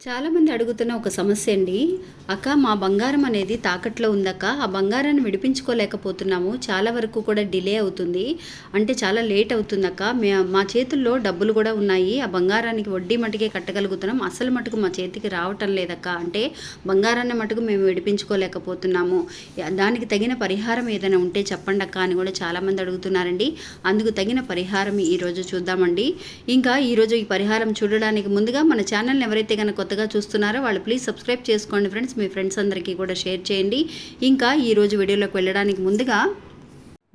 చాలామంది అడుగుతున్న ఒక సమస్య అండి. అక్క మా బంగారం అనేది తాకట్లో ఉందక్క. ఆ బంగారాన్ని విడిపించుకోలేకపోతున్నాము. చాలా వరకు కూడా డిలే అవుతుంది. అంటే చాలా లేట్ అవుతుందక్క. మే మా చేతుల్లో డబ్బులు కూడా ఉన్నాయి. ఆ బంగారానికి వడ్డీ మటుకే కట్టగలుగుతున్నాం. అసలు మటుకు మా చేతికి రావటం లేదక్క. అంటే బంగారాన్ని మటుకు మేము విడిపించుకోలేకపోతున్నాము. దానికి తగిన పరిహారం ఏదైనా ఉంటే చెప్పండి అక్క అని కూడా చాలామంది అడుగుతున్నారండి. అందుకు తగిన పరిహారం ఈరోజు చూద్దామండి. ఇంకా ఈరోజు ఈ పరిహారం చూడడానికి ముందుగా మన ఛానల్ని ఎవరైతే కనుక కొత్తగా చూస్తున్నారో వాళ్ళు ప్లీజ్ సబ్స్క్రైబ్ చేసుకోండి ఫ్రెండ్స్ మీ ఫ్రెండ్స్ అందరికీ కూడా షేర్ చేయండి. ఇంకా ఈరోజు వీడియోలోకి వెళ్ళడానికి ముందుగా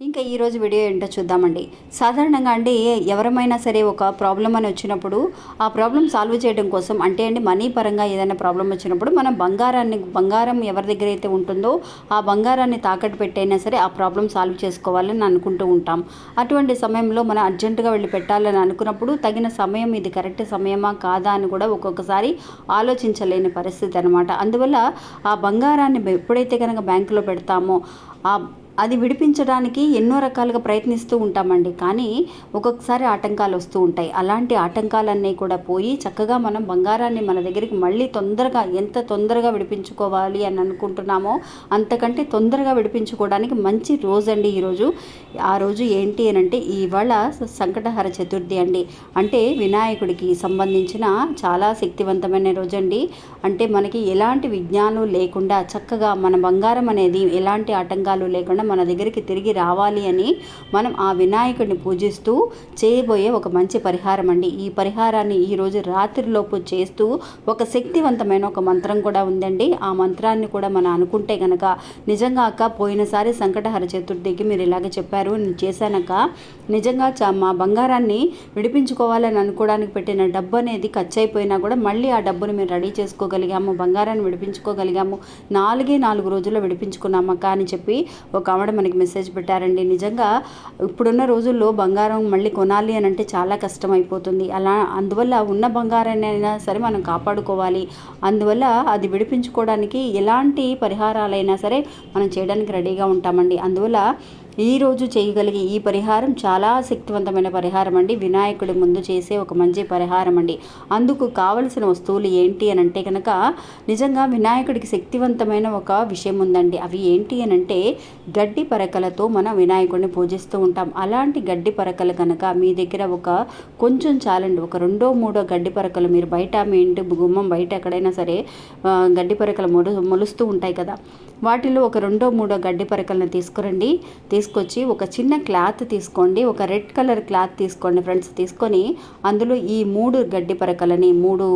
ఇంకా ఈరోజు వీడియో ఏంటో చూద్దామండి. సాధారణంగా అండి ఎవరమైనా సరే ఒక ప్రాబ్లం అని వచ్చినప్పుడు ఆ ప్రాబ్లం సాల్వ్ చేయడం కోసం అంటే అండి మనీ పరంగా ఏదైనా ప్రాబ్లం వచ్చినప్పుడు మనం బంగారాన్ని బంగారం ఎవరి దగ్గర అయితే ఉంటుందో ఆ బంగారాన్ని తాకట్టు పెట్టైనా సరే ఆ ప్రాబ్లం సాల్వ్ చేసుకోవాలని అనుకుంటూ ఉంటాం. అటువంటి సమయంలో మనం అర్జెంటుగా వెళ్ళి పెట్టాలని అనుకున్నప్పుడు తగిన సమయం ఇది కరెక్ట్ సమయమా కాదా అని కూడా ఒక్కొక్కసారి ఆలోచించలేని పరిస్థితి అనమాట అందువల్ల ఆ బంగారాన్ని ఎప్పుడైతే కనుక బ్యాంకులో పెడతామో ఆ అది విడిపించడానికి ఎన్నో రకాలుగా ప్రయత్నిస్తూ ఉంటామండి. కానీ ఒక్కొక్కసారి ఆటంకాలు వస్తూ ఉంటాయి. అలాంటి ఆటంకాలన్నీ కూడా పోయి చక్కగా మనం బంగారాన్ని మన దగ్గరికి మళ్ళీ తొందరగా ఎంత తొందరగా విడిపించుకోవాలి అని అనుకుంటున్నామో అంతకంటే తొందరగా విడిపించుకోవడానికి మంచి రోజు అండి ఈరోజు ఆ రోజు ఏంటి అని అంటే ఇవాళ సంకటహర చతుర్థి అండి. అంటే వినాయకుడికి సంబంధించిన చాలా శక్తివంతమైన రోజు అండి అంటే మనకి ఎలాంటి విజ్ఞానం లేకుండా చక్కగా మన బంగారం అనేది ఎలాంటి ఆటంకాలు లేకుండా మన దగ్గరికి తిరిగి రావాలి అని మనం ఆ వినాయకుడిని పూజిస్తూ చేయబోయే ఒక మంచి పరిహారం అండి. ఈ పరిహారాన్ని ఈరోజు రాత్రిలోపు చేస్తూ ఒక శక్తివంతమైన ఒక మంత్రం కూడా ఉందండి. ఆ మంత్రాన్ని కూడా మనం అనుకుంటే కనుక నిజంగా అక్క పోయినసారి సంకటహర చతుర్థికి మీరు ఇలాగే చెప్పారు నేను చేశానక్క. నిజంగా చ మా బంగారాన్ని విడిపించుకోవాలని అనుకోవడానికి పెట్టిన డబ్బు అనేది ఖర్చు అయిపోయినా కూడా మళ్ళీ ఆ డబ్బును మేము రెడీ చేసుకోగలిగాము బంగారాన్ని విడిపించుకోగలిగాము. నాలుగే నాలుగు రోజుల్లో విడిపించుకున్నామక్క అని చెప్పి ఒక ఆవిడ మనకి మెసేజ్ పెట్టారండి. నిజంగా ఇప్పుడున్న రోజుల్లో బంగారం మళ్ళీ కొనాలి అని అంటే చాలా కష్టం అయిపోతుంది అలా అందువల్ల ఉన్న బంగారాన్ని అయినా సరే మనం కాపాడుకోవాలి. అందువల్ల అది విడిపించుకోవడానికి ఎలాంటి పరిహారాలైనా సరే మనం చేయడానికి రెడీగా ఉంటామండి. అందువల్ల ఈరోజు చేయగలిగే ఈ పరిహారం చాలా శక్తివంతమైన పరిహారం అండి. వినాయకుడి ముందు చేసే ఒక మంచి పరిహారం అండి. అందుకు కావలసిన వస్తువులు ఏంటి అని అంటే కనుక నిజంగా వినాయకుడికి శక్తివంతమైన ఒక విషయం ఉందండి. అవి ఏంటి అని అంటే గడ్డి పరకలతో మనం వినాయకుడిని పూజిస్తూ ఉంటాం. అలాంటి గడ్డి పరకలు కనుక మీ దగ్గర ఒక కొంచెం చాలండి. ఒక రెండో మూడో గడ్డి పరకలు మీరు బయట మీ ఇంటి గుమ్మం బయట ఎక్కడైనా సరే గడ్డి పరకలు మొలు మొలుస్తూ ఉంటాయి కదా. వాటిలో ఒక రెండో మూడో గడ్డి పరకలను తీసుకురండి. తీసుకొచ్చి ఒక చిన్న క్లాత్ తీసుకోండి. ఒక రెడ్ కలర్ క్లాత్ తీసుకోండి ఫ్రెండ్స్. తీసుకొని అందులో ఈ మూడు గడ్డి పరకలని మూడు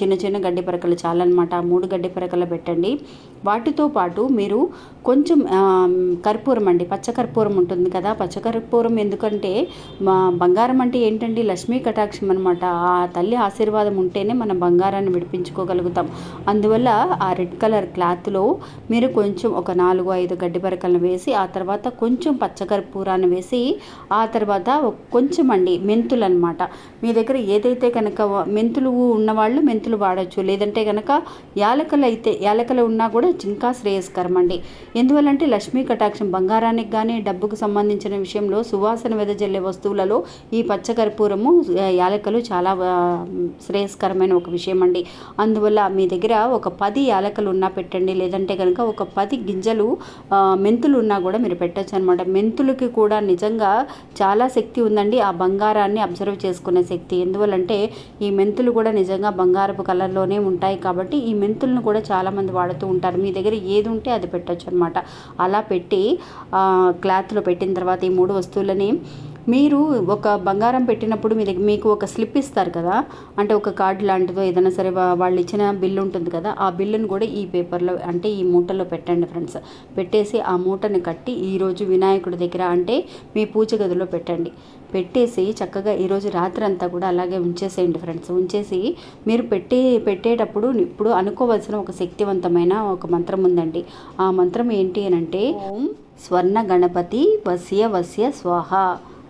చిన్న చిన్న గడ్డి పరకలు చాలన్నమాట. మూడు గడ్డి పరకలు పెట్టండి. వాటితో పాటు మీరు కొంచెం కర్పూరం అండి. పచ్చకర్పూరం ఉంటుంది కదా. పచ్చకర్పూరం ఎందుకంటే మా బంగారం అంటే ఏంటండి? లక్ష్మీ కటాక్షం అనమాట ఆ తల్లి ఆశీర్వాదం ఉంటేనే మనం బంగారాన్ని విడిపించుకోగలుగుతాం. అందువల్ల ఆ రెడ్ కలర్ క్లాత్లో మీరు కొంచెం ఒక నాలుగు ఐదు గడ్డి పరకలను వేసి ఆ తర్వాత కొంచెం పచ్చకర్పూరాన్ని వేసి ఆ తర్వాత కొంచెం అండి మెంతులు అనమాట మీ దగ్గర ఏదైతే కనుక మెంతులు ఉన్నవాళ్ళు మెంతులు వాడచ్చు. లేదంటే కనుక యాలకలు అయితే యాలకలు ఉన్నా కూడా ఇంకా శ్రేయస్కరం అండి. ఎందువల్లంటే లక్ష్మీ కటాక్షం బంగారానికి కానీ డబ్బుకు సంబంధించిన విషయంలో సువాసన వెదజల్లే వస్తువులలో ఈ పచ్చకర్పూరము యాలకలు చాలా శ్రేయస్కరమైన ఒక విషయం అండి. అందువల్ల మీ దగ్గర ఒక పది యాలకలు ఉన్నా పెట్టండి. లేదంటే కనుక ఒక పది గింజలు మెంతులు ఉన్నా కూడా మీరు పెట్టచ్చు అనమాట మెంతులకి కూడా నిజంగా చాలా శక్తి ఉందండి. ఆ బంగారాన్ని అబ్జర్వ్ చేసుకునే శక్తి. ఎందువల్లంటే ఈ మెంతులు కూడా నిజంగా బంగారపు కలర్లోనే ఉంటాయి కాబట్టి ఈ మెంతులను కూడా చాలామంది వాడుతూ ఉంటారు. మీ దగ్గర ఏది ఉంటే అది పెట్టచ్చు అనమాట అలా పెట్టి క్లాత్లో పెట్టిన తర్వాత ఈ మూడు వస్తువులని మీరు ఒక బంగారం పెట్టినప్పుడు మీ దగ్గర మీకు ఒక స్లిప్ ఇస్తారు కదా? అంటే ఒక కార్డు లాంటిదో ఏదైనా సరే వాళ్ళు ఇచ్చిన బిల్లు ఉంటుంది కదా? ఆ బిల్లును కూడా ఈ పేపర్లో అంటే ఈ మూటలో పెట్టండి ఫ్రెండ్స్. పెట్టేసి ఆ మూటని కట్టి ఈరోజు వినాయకుడి దగ్గర అంటే మీ పూజ గదిలో పెట్టండి. పెట్టేసి చక్కగా ఈరోజు రాత్రి అంతా కూడా అలాగే ఉంచేసేయండి ఫ్రెండ్స్. ఉంచేసి మీరు పెట్టే పెట్టేటప్పుడు ఇప్పుడు అనుకోవాల్సిన ఒక శక్తివంతమైన ఒక మంత్రం ఉందండి. ఆ మంత్రం ఏంటి అని అంటే ఓం స్వర్ణ గణపతి వస్య వస్య స్వాహ.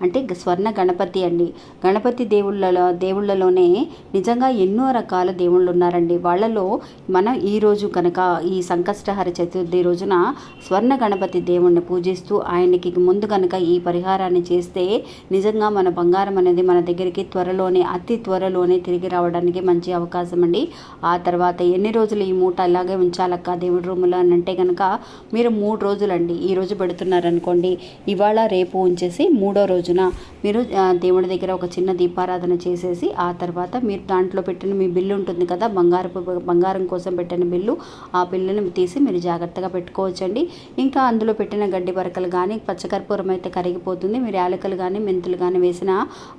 అంటే స్వర్ణ గణపతి అండి. గణపతి దేవుళ్ళలో దేవుళ్ళలోనే నిజంగా ఎన్నో రకాల దేవుళ్ళు ఉన్నారండి. వాళ్ళలో మనం ఈరోజు కనుక ఈ సంకష్టహర చతుర్థి రోజున స్వర్ణ గణపతి దేవుణ్ణి పూజిస్తూ ఆయనకి ముందు కనుక ఈ పరిహారాన్ని చేస్తే నిజంగా మన బంగారం అనేది మన దగ్గరికి త్వరలోనే అతి త్వరలోనే తిరిగి రావడానికి మంచి అవకాశం అండి. ఆ తర్వాత ఎన్ని రోజులు ఈ మూట అలాగే ఉంచాలక్క దేవుడి రూములో అని అంటే కనుక మీరు మూడు రోజులండి. ఈ రోజు పెడుతున్నారనుకోండి. ఇవాళ రేపు ఉంచేసి మూడో రోజున మీరు దేవుడి దగ్గర ఒక చిన్న దీపారాధన చేసేసి ఆ తర్వాత మీరు దాంట్లో పెట్టిన మీ బిల్లు ఉంటుంది కదా బంగారపు బంగారం కోసం పెట్టిన బిల్లు ఆ బిల్లును తీసి మీరు జాగ్రత్తగా పెట్టుకోవచ్చండి. ఇంకా అందులో పెట్టిన గడ్డి పరకలు కానీ పచ్చకర్పూరం అయితే కరిగిపోతుంది. మీరు యాలకలు కానీ మెంతులు కానీ వేసినా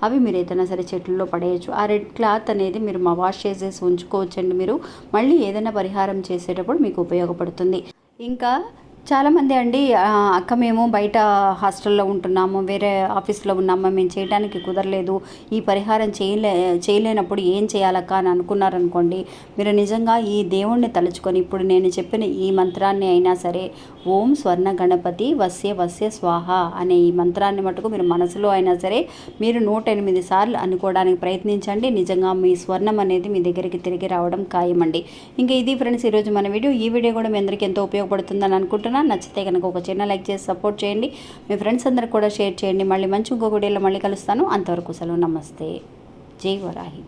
అవి మీరు ఏదైనా సరే చెట్లలో పడేయచ్చు. ఆ రెడ్ క్లాత్ అనేది మీరు మా వాష్ చేసేసి ఉంచుకోవచ్చండి మీరు. మళ్ళీ ఏదైనా పరిహారం చేసేటప్పుడు మీకు ఉపయోగపడుతుంది. ఇంకా చాలామంది అండి అక్క మేము బయట హాస్టల్లో ఉంటున్నాము వేరే ఆఫీస్లో ఉన్నాము మేము చేయడానికి కుదరలేదు ఈ పరిహారం చేయలే చేయలేనప్పుడు ఏం చేయాలక్క అని అనుకున్నారనుకోండి మీరు నిజంగా ఈ దేవుణ్ణి తలుచుకొని ఇప్పుడు నేను చెప్పిన ఈ మంత్రాన్ని అయినా సరే ఓం స్వర్ణ గణపతి వస్య వస్య స్వాహ అనే ఈ మంత్రాన్ని మటుకు మీరు మనసులో అయినా సరే మీరు నూట ఎనిమిది సార్లు అనుకోవడానికి ప్రయత్నించండి నిజంగా మీ స్వర్ణం అనేది మీ దగ్గరికి తిరిగి రావడం ఖాయమండి. ఇంకా ఇది ఫ్రెండ్స్ ఈరోజు మన వీడియో ఈ వీడియో కూడా మీ అందరికీ ఎంతో ఉపయోగపడుతుందని అనుకుంటున్నాను. నచ్చితే కనుక ఒక చిన్న లైక్ చేసి సపోర్ట్ చేయండి. మీ ఫ్రెండ్స్ అందరికి కూడా షేర్ చేయండి. మళ్ళీ మంచి ఇంకొక వీడియోలో మళ్ళీ కలుస్తాను. అంతవరకు సెలవు. నమస్తే. జై వరాహి.